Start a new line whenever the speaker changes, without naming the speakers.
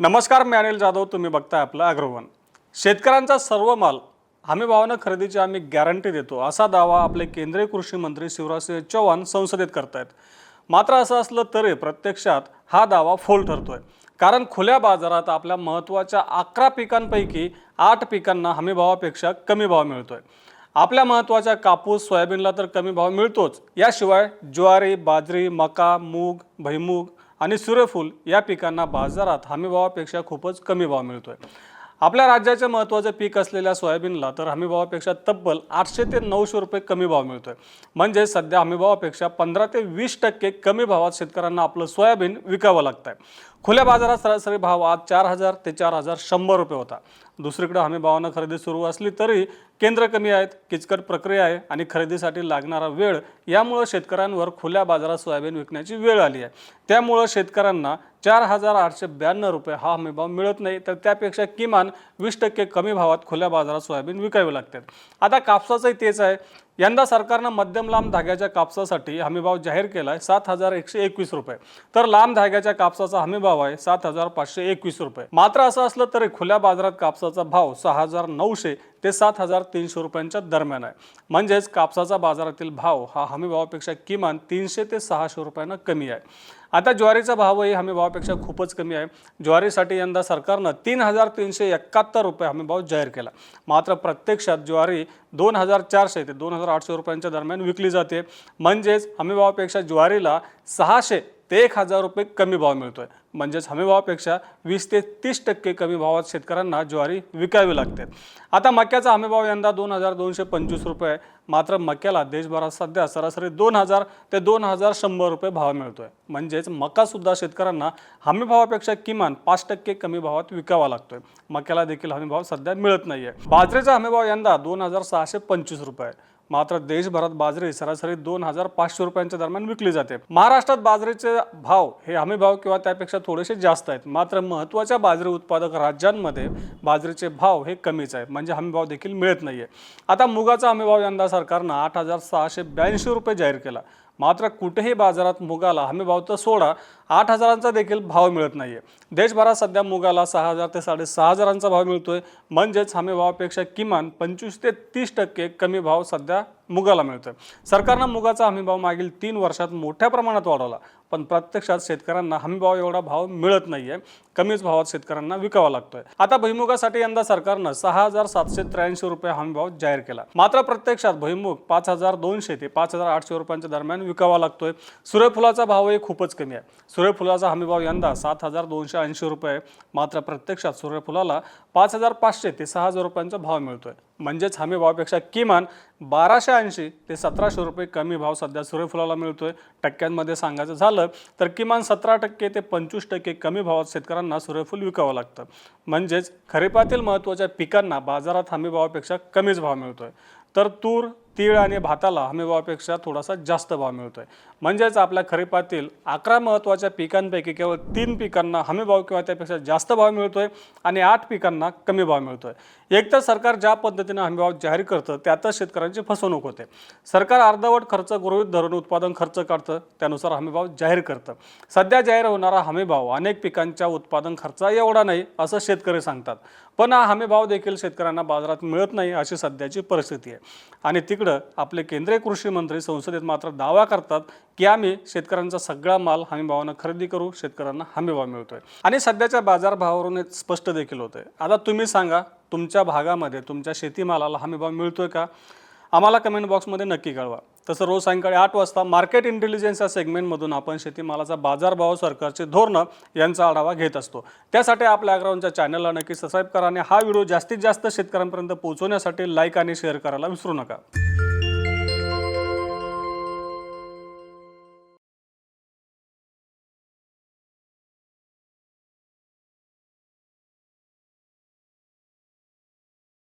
नमस्कार मी अनिल जाधव. तुम्ही बघताय आपलं अग्रवन. शेतकऱ्यांचा सर्व माल हमी भावानं खरेदीची आम्ही गॅरंटी देतो असा दावा आपले केंद्रीय कृषी मंत्री शिवराजसिंह चौहान संसदेत करतायत. मात्र असं असलं तरी प्रत्यक्षात हा दावा फोल ठरतोय. कारण खुल्या बाजारात आपल्या महत्त्वाच्या अकरा पिकांपैकी आठ पिकांना हमीभावापेक्षा कमी भाव मिळतोय. आपल्या महत्त्वाच्या कापूस सोयाबीनला तर कमी भाव मिळतोच. याशिवाय ज्वारी बाजरी मका मूग भैमूग आणि सूर्यफूल या पिकांना बाजारात हमीभावापेक्षा खूपच कमी भाव मिळतोय. आपल्या राज्याचे महत्त्वाचे पीक असलेल्या सोयाबीनला तर हमीभावापेक्षा तब्बल आठशे ते नऊशे रुपये कमी भाव मिळतोय. म्हणजे सध्या हमीभावापेक्षा पंधरा ते वीस टक्के कमी भावात शेतकऱ्यांना आपलं सोयाबीन विकावं लागतंय. खुल्या बाजारात सरासरी भाव आज चार हजार ते चार हजार शंभर रुपये होता. दुसरीकडे हमी भावानं खरेदी सुरू असली तरी केंद्र कमी आहेत किचकट प्रक्रिया आहे आणि खरेदीसाठी लागणारा वेळ यामुळं शेतकऱ्यांवर खुल्या बाजारात सोयाबीन विकण्याची वेळ आली आहे. त्यामुळं शेतकऱ्यांना चार हजार आठशे ब्याण्णव रुपये हा हमीभाव मिळत नाही तर त्यापेक्षा किमान वीस टक्के कमी भावात खुल्या बाजारात सोयाबीन विकावे लागतात आता कापसाचंही तेच आहे. यंदा सरकारनं मध्यम लांब धाग्याच्या कापसासाठी हमीभाव जाहीर केला आहे सात हजार एकशे एकवीस रुपये. तर लांब धाग्याच्या कापसाचा हमीभाव आहे सात हजार पाचशे एकवीस रुपये. मात्र असं असलं तरी खुल्या बाजारात कापसाचा भाव सहा हजार नऊशे ते सात हजार तीनशे रुपयांच्या दरम्यान आहे. म्हणजेच कापसाचा बाजारातील भाव हा हमीभावापेक्षा किमान तीनशे ते सहाशे रुपयांना कमी आहे. आता ज्वारीचा भावही हमी भावापेक्षा खूपच कमी आहे. ज्वारीसाठी यंदा सरकारनं तीन हजार तीनशे एकाहत्तर रुपये हमी भाव जाहीर केला. मात्र प्रत्यक्षात ज्वारी दोन हजार चारशे ते दोन हजार आठशे रुपयांच्या दरम्यान विकली जाते. म्हणजेच हमी भावापेक्षा ज्वारीला सहाशे ते एक हजार रुपये कमी भाव मिळतो आहे म्हणजेच हमीभावापेक्षा वीस ते तीस टक्के कमी भावात शेतकऱ्यांना ज्वारी विकावी लागते आता मक्याचा हमीभाव यंदा दोन हजार दोनशे पंचवीस रुपये आहे. मात्र मक्याला देशभरात सध्या सरासरी दोन हजार ते दोन हजार शंभर रुपये भाव मिळतो आहे म्हणजेच मकासुद्धा शेतकऱ्यांना हमीभावापेक्षा किमान पाच टक्के कमी भावात विकावा लागतोय मक्याला देखील हमीभाव सध्या मिळत नाही आहे बाजरीचा हमीभाव यंदा दोन हजार सहाशे पंचवीस रुपये आहे. मात्र देशभरात बाजरी सरासरी दोन हजार पाचशे रुपयांच्या दरम्यान विकली जाते. महाराष्ट्रात बाजरीचे भाव हे हमी भाव किंवा त्यापेक्षा थोडेसे जास्त आहेत. मात्र महत्त्वाच्या बाजरी उत्पादक राज्यांमध्ये बाजरीचे भाव हे कमीच आहे म्हणजे हमी भाव देखील मिळत नाही आहे आता मुगाचा हमी भाव यंदा सरकारनं आठ हजार सहाशे ब्याऐंशी रुपये जाहीर केला. मात्र कुठेही बाजारात मुगाला हमी भाव तर सोडा आठ हजारांचा देखील भाव मिळत नाही आहे देशभरात सध्या मुगाला सहा हजार ते साडेसहा हजारांचा भाव मिळतो आहे म्हणजेच हमी भावापेक्षा किमान पंचवीस ते तीस टक्के कमी भाव सध्या मुगाला मिळतो आहे सरकारनं मुगाचा हमी भाव मागील तीन वर्षात मोठ्या प्रमाणात वाढवला. पण प्रत्यक्षात शेतकऱ्यांना हमी भाव एवढा भाव मिळत नाहीये. कमीच भावात शेतकऱ्यांना विकावा लागतोय. आता भुईमुगासाठी यंदा सरकारनं सहा हजार सातशे त्र्याऐंशी रुपये हमी भाव जाहीर केला. मात्र प्रत्यक्षात भुईमुग पाच हजार दोनशे ते पाच हजार आठशे रुपयांच्या दरम्यान विकावा लागतोय. सूर्यफुलाचा भावही खूपच कमी आहे. सूर्यफुलाचा हमी भाव यंदा सात हजार दोनशे ऐंशी रुपये मात्र प्रत्यक्षात सूर्यफुलाला पाच हजार पाचशे ते सहा हजार रुपयांचा भाव मिळतोय. म्हणजेच हमी भावापेक्षा किमान बाराशे ऐंशी ते सतराशे रुपये कमी भाव सध्या सूर्यफुलाला मिळतो आहे टक्क्यांमध्ये सांगायचं झालं तर किमान सतरा टक्के ते पंचवीस टक्के कमी भावात शेतकऱ्यांना सूर्यफूल विकावं लागतं. म्हणजेच खरीपातील महत्त्वाच्या पिकांना बाजारात हमी भावापेक्षा कमीच भाव मिळतो आहे तर तूर तीळ आणि भाताला हमीभावापेक्षा थोडासा जास्त भाव मिळतोय. म्हणजेच आपल्या खरीपातील अकरा महत्त्वाच्या पिकांपैकी केवळ तीन पिकांना हमीभाव किंवा त्यापेक्षा जास्त भाव मिळतोय आणि आठ पिकांना कमी भाव मिळतोय. एकतर सरकार ज्या पद्धतीने हमीभाव जाहीर करतं त्यातच शेतकऱ्यांची फसवणूक होते. सरकार अर्धवट खर्च गृहीत धरून उत्पादन खर्च काढतं त्यानुसार हमीभाव जाहीर करतं. सध्या जाहीर होणारा हमीभाव अनेक पिकांच्या उत्पादन खर्चा एवढा नाही असं शेतकरी सांगतात. पण हा हमी भाव देखील शेतकऱ्यांना बाजारात मिळत नाही अशी सध्याची परिस्थिती आहे. आणि तिकडं आपले केंद्रीय कृषी मंत्री संसदेत मात्र दावा करतात की आम्ही शेतकऱ्यांचा सगळा माल हमी भावानं खरेदी करू शेतकऱ्यांना हमी भाव मिळतोय. आणि सध्याच्या बाजारभावावरून एक स्पष्ट देखील होतंय. आता तुम्ही सांगा तुमच्या भागामध्ये तुमच्या शेतीमालाला हमी भाव मिळतोय का? आम्हाला कमेंट बॉक्समध्ये नक्की कळवा. तसं रोज सायंकाळी आठ वाजता मार्केट इंटेलिजन्स या सेगमेंटमधून आपण शेतीमालाचा बाजारभाव सरकारचे धोरणं यांचा आढावा घेत असतो. त्यासाठी आपल्या अग्राऊंडच्या चॅनलला नक्की सबस्क्राईब करा आणि हा व्हिडिओ जास्तीत जास्त शेतकऱ्यांपर्यंत पोहोचवण्यासाठी लाईक आणि शेअर करायला विसरू नका.